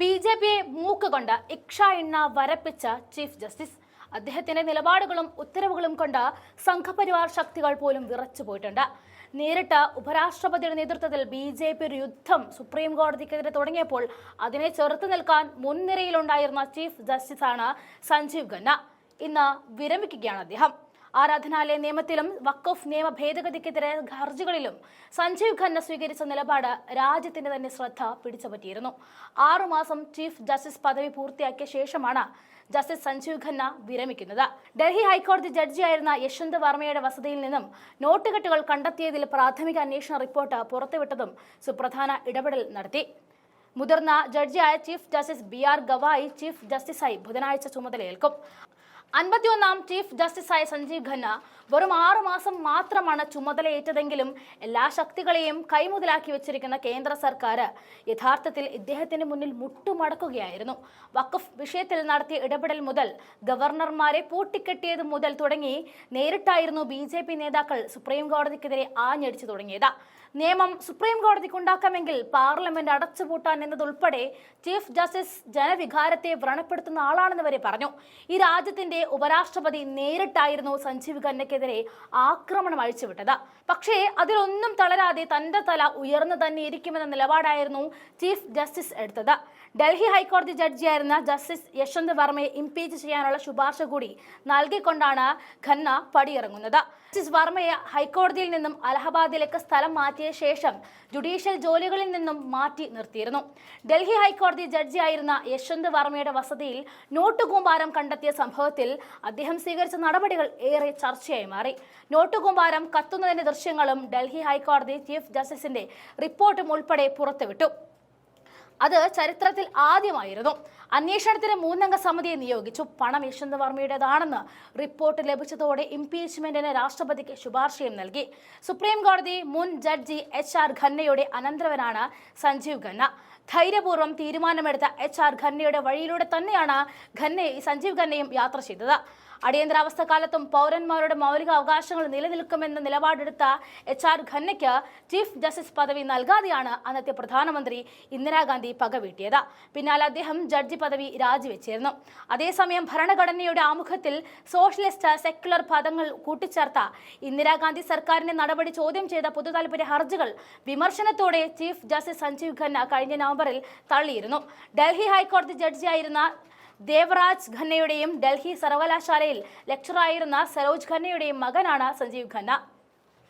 B J പിയെ മൂക്കുകൊണ്ട് ഇക്ഷ എണ്ണ വരപ്പിച്ച chief justice. അദ്ദേഹത്തിന്റെ നിലപാടുകളും ഉത്തരവുകളും കൊണ്ട് സംഘപരിവാർ ശക്തികൾ പോലും വിറച്ചു പോയിട്ടുണ്ട്. നേരിട്ട് ഉപരാഷ്ട്രപതിയുടെ നേതൃത്വത്തിൽ ബി ജെ പി ഒരു യുദ്ധം സുപ്രീം കോടതിക്കെതിരെ തുടങ്ങിയപ്പോൾ അതിനെ ചെറുത്തു നിൽക്കാൻ മുൻനിരയിലുണ്ടായിരുന്ന ചീഫ് ജസ്റ്റിസാണ് സഞ്ജീവ് ഖന്ന. ഇന്ന് വിരമിക്കുകയാണ് അദ്ദേഹം. ആരാധനാലയ നിയമത്തിലും വഖഫ് നിയമ ഭേദഗതിക്കെതിരെ ഹർജികളിലും സഞ്ജീവ് ഖന്ന സ്വീകരിച്ച നിലപാട് രാജ്യത്തിന്റെ തന്നെ ശ്രദ്ധ പിടിച്ചുപറ്റിയിരുന്നു. ആറുമാസം ചീഫ് ജസ്റ്റിസ് പദവി പൂർത്തിയാക്കിയ ശേഷമാണ് ജസ്റ്റിസ് സഞ്ജീവ് ഖന്ന വിരമിക്കുന്നത്. ഡൽഹി ഹൈക്കോടതി ജഡ്ജിയായിരുന്ന യശ്വന്ത് വർമ്മയുടെ വസതിയിൽ നിന്നും നോട്ടുകെട്ടുകൾ കണ്ടെത്തിയതിൽ പ്രാഥമിക അന്വേഷണ റിപ്പോർട്ട് പുറത്തുവിട്ടതും സുപ്രധാന ഇടപെടൽ നടത്തി. മുതിർന്ന ജഡ്ജിയായ chief justice B R Gavai chief ജസ്റ്റിസായി ബുധനാഴ്ച ചുമതലയേൽക്കും. അൻപത്തിയൊന്നാം ചീഫ് ജസ്റ്റിസായ സഞ്ജീവ് ഖന്ന വെറും ആറു മാസം മാത്രമാണ് ചുമതലയേറ്റതെങ്കിലും എല്ലാ ശക്തികളെയും കൈമുതലാക്കി വെച്ചിരിക്കുന്ന കേന്ദ്ര സർക്കാർ യഥാർത്ഥത്തിൽ ഇദ്ദേഹത്തിന് മുന്നിൽ മുട്ടുമടക്കുകയായിരുന്നു. വഖഫ് വിഷയത്തിൽ നടത്തിയ ഇടപെടൽ മുതൽ ഗവർണർമാരെ പൂട്ടിക്കെട്ടിയത് മുതൽ തുടങ്ങി നേരിട്ടായിരുന്നു ബി ജെ പി നേതാക്കൾ സുപ്രീം കോടതിക്കെതിരെ ആഞ്ഞടിച്ചു തുടങ്ങിയത്. നിയമം സുപ്രീം കോടതിക്ക് ഉണ്ടാക്കാമെങ്കിൽ പാർലമെന്റ് അടച്ചുപൂട്ടാൻ എന്നതുൾപ്പെടെ ചീഫ് ജസ്റ്റിസ് ജനവികാരത്തെ വ്രണപ്പെടുത്തുന്ന ആളാണെന്ന് വരെ പറഞ്ഞു. ഈ രാജ്യത്തിന്റെ ഉപരാഷ്ട്രപതി നേരിട്ടായിരുന്നു സഞ്ജീവ് ഖന്നയ്ക്കെതിരെ ആക്രമണം അഴിച്ചുവിട്ടത്. പക്ഷേ അതിലൊന്നും തളരാതെ തന്റെ തല ഉയർന്നു തന്നെ ഇരിക്കുമെന്ന നിലപാടായിരുന്നു ചീഫ് ജസ്റ്റിസ് എടുത്തത്. ഡൽഹി ഹൈക്കോടതി ജഡ്ജിയായിരുന്ന ജസ്റ്റിസ് യശ്വന്ത് വർമ്മയെ ഇംപീച്ച് ചെയ്യാനുള്ള ശുപാർശ കൂടി നൽകിക്കൊണ്ടാണ് ഖന്ന പടിയിറങ്ങുന്നത്. ജസ്റ്റിസ് വർമ്മയെ ഹൈക്കോടതിയിൽ നിന്നും അലഹബാദിലേക്ക് സ്ഥലം മാറ്റിയ ശേഷം ജുഡീഷ്യൽ ജോലികളിൽ നിന്നും മാറ്റി നിർത്തിയിരുന്നു. ഡൽഹി ഹൈക്കോടതി ജഡ്ജിയായിരുന്ന യശ്വന്ത് വർമ്മയുടെ വസതിയിൽ നോട്ടുകൂമ്പാരം കണ്ടെത്തിയ സംഭവത്തിൽ അദ്ദേഹം സ്വീകരിച്ച നടപടികൾ ഏറെ ചർച്ചയായി മാറി. നോട്ടുകൂമ്പാരം കത്തുന്നതിന്റെ ദൃശ്യങ്ങളും ഡൽഹി ഹൈക്കോടതി ചീഫ് ജസ്റ്റിസിന്റെ റിപ്പോർട്ടും ഉൾപ്പെടെ പുറത്തുവിട്ടു. അത് ചരിത്രത്തിൽ ആദ്യമായിരുന്നു. അന്വേഷണത്തിന് മൂന്നംഗ സമിതിയെ നിയോഗിച്ചു. പണം യശ്വന്ത് വർമ്മയുടേതാണെന്ന് റിപ്പോർട്ട് ലഭിച്ചതോടെ ഇംപീച്ച്മെന്റിന് രാഷ്ട്രപതിക്ക് ശുപാർശയും നൽകി. സുപ്രീം കോടതി മുൻ ജഡ്ജി എച്ച് ആർ ഖന്നയുടെ അനന്തരവനാണ് സഞ്ജീവ് ഖന്ന. ധൈര്യപൂർവം തീരുമാനമെടുത്ത എച്ച് ആർ ഖന്നയുടെ വഴിയിലൂടെ തന്നെയാണ് ഖന്നെ സഞ്ജീവ് ഖന്നയും യാത്ര ചെയ്തത്. അടിയന്തരാവസ്ഥ കാലത്തും പൗരന്മാരുടെ മൗലിക അവകാശങ്ങൾ നിലനിൽക്കുമെന്ന നിലപാടെടുത്ത എച്ച് ആർ ഖന്നയ്ക്ക് ചീഫ് ജസ്റ്റിസ് പദവി നൽകാതെയാണ് അന്നത്തെ പ്രധാനമന്ത്രി ഇന്ദിരാഗാന്ധി പകവീട്ടിയത്. പിന്നാലെ അദ്ദേഹം ജഡ്ജി പദവി രാജിവെച്ചിരുന്നു. അതേസമയം ഭരണഘടനയുടെ ആമുഖത്തിൽ സോഷ്യലിസ്റ്റ് സെക്യുലർ പദങ്ങൾ കൂട്ടിച്ചേർത്ത ഇന്ദിരാഗാന്ധി സർക്കാരിന്റെ നടപടി ചോദ്യം ചെയ്ത പൊതുതാൽപര്യ ഹർജികൾ വിമർശനത്തോടെ ചീഫ് ജസ്റ്റിസ് സഞ്ജീവ് ഖന്ന കഴിഞ്ഞ നവംബറിൽ തള്ളിയിരുന്നു. ഡൽഹി ഹൈക്കോടതി ജഡ്ജിയായിരുന്ന ദേവറാജ് ഖന്നയുടെയും ഡൽഹി സർവകലാശാലയിൽ ലെക്ചറായിരുന്ന സരോജ് ഖന്നയുടെയും മകനാണ് സഞ്ജീവ് ഖന്ന.